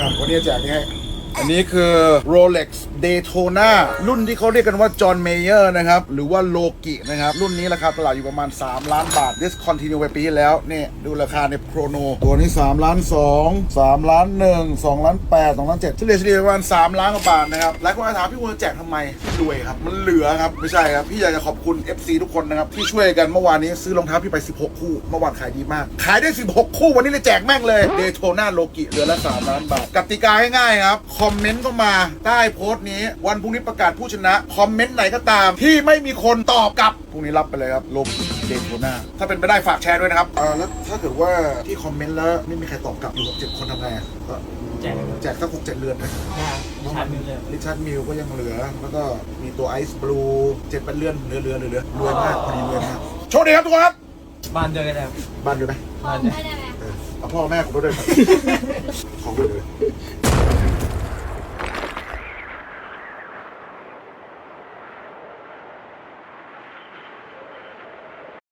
อะวันนี้จะแจกนี่ให้ อันนี้คือ Rolex Daytona รุ่นที่เขาเรียกกันว่า John Mayer นะครับ หรือว่า Logi นะครับ รุ่นนี้ราคาตลาดอยู่ประมาณ 3 ล้านบาท discontinue ไปปีที่แล้วนี่ดูราคาในโครโน ตัวนี้ 3 ล้าน 2 3 ล้าน 1 2 ล้าน 8 2 ล้าน 7 เฉลี่ยเฉลี่ยประมาณ 3 ล้านกว่าบาทนะครับหลายคนอาจถามพี่ควรแจกทำไมพี่รวยครับ มันเหลือครับ ไม่ใช่ครับ พี่อยากจะขอบคุณ FC ทุกคนนะครับ ที่ช่วยกันเมื่อวานนี้ซื้อรองเท้าพี่ไป 16 คู่เมื่อวานขายดีมาก ขายได้ 16 คู่วันนี้เลยแจกแม่งเลย Daytona Logi เหลือละ3ล้านบาทกติกาง่ายๆครับคอมเมนต์เข้ามาใต้โพสต์นี้ วันพรุ่งนี้ประกาศผู้ชนะ คอมเมนต์ไหนก็ตาม ที่ไม่มีคนตอบกลับพรุ่งนี้รับไปเลยครับ Logi Daytona ถ้าเป็นไปได้ฝากแชร์ด้วยนะครับเออแล้วถ้าเกิดว่าที่คอมเมนต์แล้วไม่มีใครตอบกลับอยู่กับเจ็ดคนทำไงอะก็แจกเลยแจกสักหกเจ็ดเรือนนะชาร์จมิลเลยริชาร์ดมิลก็ยังเหลือ แล้วก็มีตัวไอซ์บลูเจ็ดเป็นเลื่อนเหลือเหลือเหลือเหลือรวยมากพอดีรวยมากโชคดีครับทุกคนครับ บ้านเดียวกันแล้วบ้านอยู่ไหมพอไม่ได้ไหม เออเอาพ่อแม่ผมไปด้วยครับ ของไปเลย